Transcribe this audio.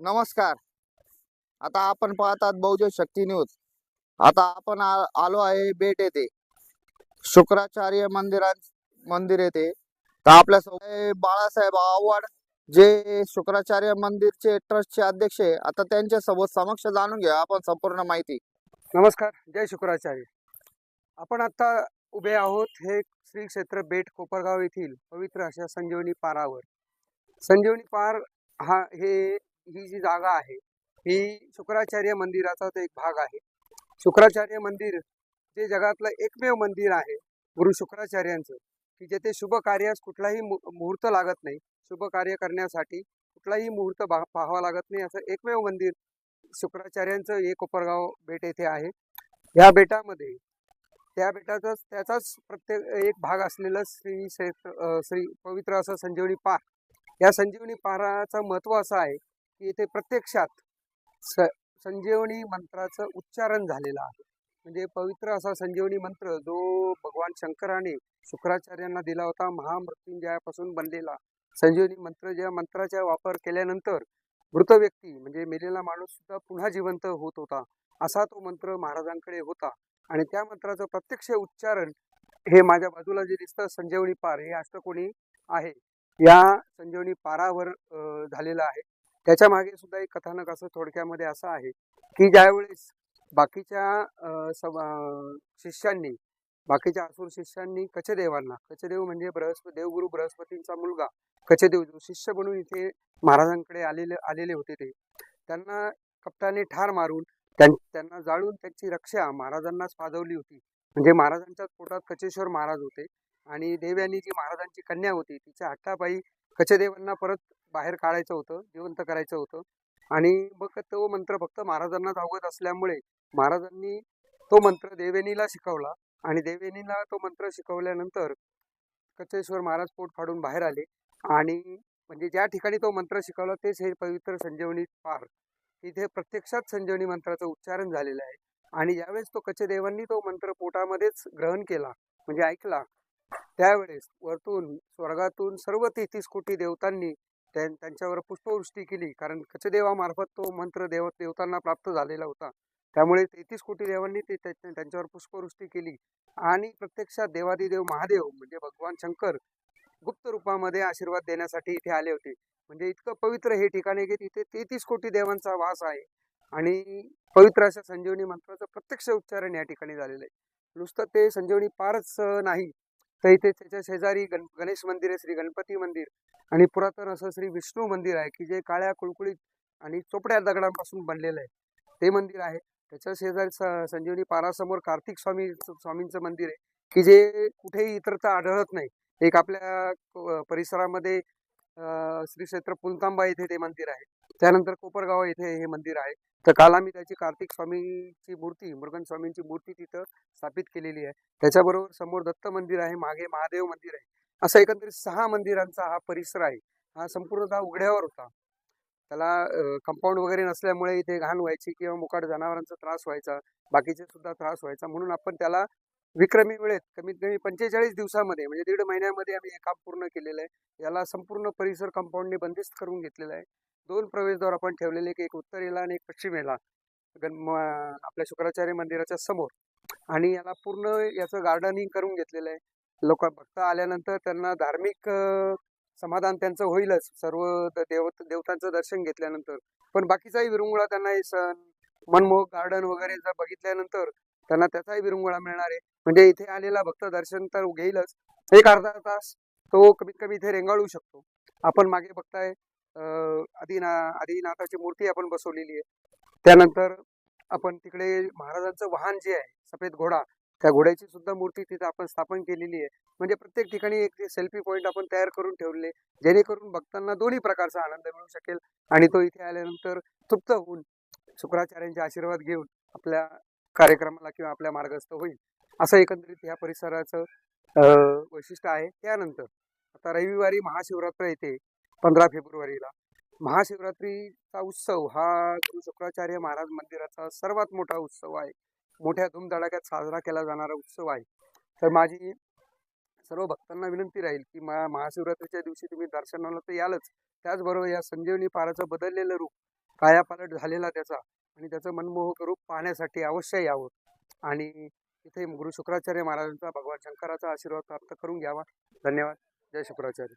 नमस्कार. आता आपण पाहतात बहुजन शक्ती न्यूज. आता आपण आलो आहे बेट येथे. शुक्राचार्य मंदिरा मंदिर येथे. तर आपल्यासोबत बाळासाहेब आव्हाड जे शुक्राचार्य मंदिरचे ट्रस्टचे अध्यक्ष आहे आता त्यांच्यासोबत समक्ष जाणून घ्या आपण संपूर्ण माहिती. नमस्कार जय शुक्राचार्य. आपण आता उभे आहोत हे श्री क्षेत्र बेट कोपरगाव येथील पवित्र अशा संजीवनी पारावर. संजीवनी पार हा हे ही जी जागा आहे ही शुक्राचार्य मंदिराचाच एक भाग आहे. शुक्राचार्य मंदिर जे जगातलं एकमेव मंदिर आहे गुरु शुक्राचार्यांचं की जेथे शुभ कार्यास कुठलाही मु- मुहूर्त लागत नाही शुभ कार्य करण्यासाठी कुठलाही मुहूर्त पाहावा लागत नाही असं एकमेव मंदिर शुक्राचार्यांचं हे कोपरगाव बेट येथे आहे. या बेटामध्ये त्या बेटाचाच त्याचाच प्रत्येक एक भाग असलेलं श्री क्षेत्र श्री पवित्र असं संजीवनी पार्क या संजीवनी पाराचं महत्त्व असं आहे की इथे प्रत्यक्षात स संजीवनी मंत्राचं उच्चारण झालेलं आहे. म्हणजे पवित्र असा संजीवनी मंत्र जो भगवान शंकराने शुक्राचार्यांना दिला होता महामृत्युंजयापासून बनलेला. संजीवनी मंत्र ज्या मंत्राचा वापर केल्यानंतर मृत व्यक्ती म्हणजे मेलेला माणूस सुद्धा पुन्हा जिवंत होत होता असा तो मंत्र महाराजांकडे होता. आणि त्या मंत्राचं प्रत्यक्ष उच्चारण हे माझ्या बाजूला जे दिसतं संजीवनी पार हे अष्टकोणी आहे. या संजीवनी पारावर झालेला आहे. त्याच्यामागे सुद्धा एक कथानक असं थोडक्यामध्ये असं आहे की ज्यावेळेस बाकीच्या शिष्यांनी बाकीच्या असुर शिष्यांनी कचदेवांना कचदेव म्हणजे बृहस्पती देवगुरु बृहस्पतींचा मुलगा कचदेव जो शिष्य म्हणून इथे महाराजांकडे आलेले आलेले होते ते त्यांना कपटाने ठार मारून त्यां- त्यांना जाळून त्यांची रक्षा महाराजांनाच पाजवली होती. म्हणजे महाराजांच्याच पोटात कचेश्वर महाराज होते. आणि देव यांनी जी महाराजांची कन्या होती तिच्या हट्टापायी कचदेवांना परत बाहेर काढायचं होतं जिवंत करायचं होतं. आणि मग तो मंत्र फक्त महाराजांनाच अवगत असल्यामुळे महाराजांनी तो मंत्र देवेनीला शिकवला. आणि देवेनीला तो मंत्र शिकवल्यानंतर कचेश्वर महाराज पोट फाडून बाहेर आले. आणि म्हणजे ज्या ठिकाणी तो मंत्र शिकवला तेच हे पवित्र संजीवनी पार. तिथे प्रत्यक्षात संजीवनी मंत्राचं उच्चारण झालेलं आहे. आणि ज्यावेळेस तो कचदेवांनी तो मंत्र पोटामध्येच ग्रहण केला म्हणजे ऐकला त्यावेळेस वरतून स्वर्गातून सर्व तेहतीस कोटी देवतांनी त्यां- त्यांच्यावर पुष्पवृष्टी केली. कारण कचदेवामार्फत तो मंत्र देव देवतांना प्राप्त झालेला होता. त्यामुळे तेहतीस कोटी देवांनी ते त्या- त्यांच्यावर पुष्पवृष्टी केली. आणि प्रत्यक्षात देवादिदेव महादेव म्हणजे भगवान शंकर गुप्त रूपामध्ये आशीर्वाद देण्यासाठी इथे आले होते. म्हणजे इतकं पवित्र हे ठिकाण आहे की तिथे तेहतीस कोटी देवांचा वास आहे. आणि पवित्र अशा संजीवनी मंत्राचं प्रत्यक्ष उच्चारण या ठिकाणी झालेलं आहे. नुसतं ते संजीवनी पारच नाही तर इथे त्याच्या शेजारी गण गणेश मंदिर आहे श्री गणपती मंदिर. आणि पुरातन असं श्री विष्णू मंदिर आहे की जे काळ्या कुळकुळीत आणि चोपड्या दगडांपासून बनलेलं आहे. ते मंदिर आहे. त्याच्या शेजारी स- संजीवनी पारासमोर कार्तिक स्वामी स्वामींचं मंदिर आहे की जे कुठेही इतरत्र आढळत नाही. एक आपल्या परिसरामध्ये श्री क्षेत्र पुलतांबा येथे ते मंदिर आहे. त्यानंतर कोपरगाव येथे हे मंदिर आहे. तर काल आम्ही त्याची कार्तिक स्वामीची मूर्ती मुरुगन स्वामींची मूर्ती तिथं स्थापित केलेली आहे. त्याच्याबरोबर समोर दत्त मंदिर आहे मागे महादेव मंदिर आहे. असं एकंदरीत सहा मंदिरांचा हा परिसर आहे. हा संपूर्णतः उघड्यावर होता. त्याला कंपाऊंड वगैरे नसल्यामुळे इथे घाण व्हायची किंवा मुकाट जनावरांचा त्रास व्हायचा बाकीचे सुद्धा त्रास व्हायचा. म्हणून आपण त्याला विक्रमी वेळेत कमीत कमी पंचेचाळीस दिवसामध्ये म्हणजे दीड महिन्यामध्ये आम्ही हे काम पूर्ण केलेलं आहे. याला संपूर्ण परिसर कंपाऊंडने बंदिस्त करून घेतलेला आहे. दोन प्रवेशद्वार आपण ठेवलेले की एक उत्तरेला आणि एक पश्चिमेला गण म- आपल्या शुक्राचार्य मंदिराच्या समोर. आणि याला पूर्ण याचं गार्डनिंग करून घेतलेलं आहे. लोक भक्त आल्यानंतर त्यांना धार्मिक समाधान त्यांचं होईलच. सर्व देव देवतांचं दर्शन घेतल्यानंतर. पण बाकीचाही विरंगुळा त्यांना हे सण मनमोहक गार्डन वगैरे जर बघितल्यानंतर त्यांना त्याचाही विरंगुळा मिळणार आहे. म्हणजे इथे आलेला भक्त दर्शन तर घेईलच. एक अर्धा तास तो कमीत कमी इथे रेंगाळू शकतो. आपण मागे बघताय आदिना आदिनाथाची मूर्ती आपण बसवलेली आहे. त्यानंतर आपण तिकडे महाराजांचं वाहन जे आहे सफेद घोडा त्या घोड्याची सुद्धा मूर्ती तिथे आपण स्थापन केलेली आहे. म्हणजे प्रत्येक ठिकाणी एक सेल्फी पॉईंट आपण तयार करून ठेवले जेणेकरून भक्तांना दोन्ही प्रकारचा आनंद मिळू शकेल. आणि तो इथे आल्यानंतर तृप्त होऊन शुक्राचार्यांचे आशीर्वाद घेऊन आपल्या कार्यक्रमाला किंवा आपल्या मार्गस्थ होईल असं एकंदरीत ह्या परिसराचं वैशिष्ट्य आहे. त्यानंतर आता रविवारी महाशिवरात्र येते पंधरा फेब्रुवारीला. महाशिवरात्रीचा उत्सव हा गुरु शुक्राचार्य महाराज मंदिराचा सर्वात मोठा उत्सव आहे. मोठ्या धूमधडाक्यात साजरा केला जाणारा उत्सव आहे. तर माझी सर्व भक्तांना विनंती राहील की मा महाशिवरात्रीच्या दिवशी तुम्ही दर्शनाला तर यालच. त्याचबरोबर या संजीवनी पाराचं बदललेलं रूप कायापालट झालेला त्याचा आणि त्याचं मनमोहक रूप पाहण्यासाठी अवश्य यावं. आणि इथे गुरु शुक्राचार्य महाराजांचा भगवान शंकराचा आशीर्वाद प्राप्त करून घ्यावा. धन्यवाद. जय शुक्राचार्य.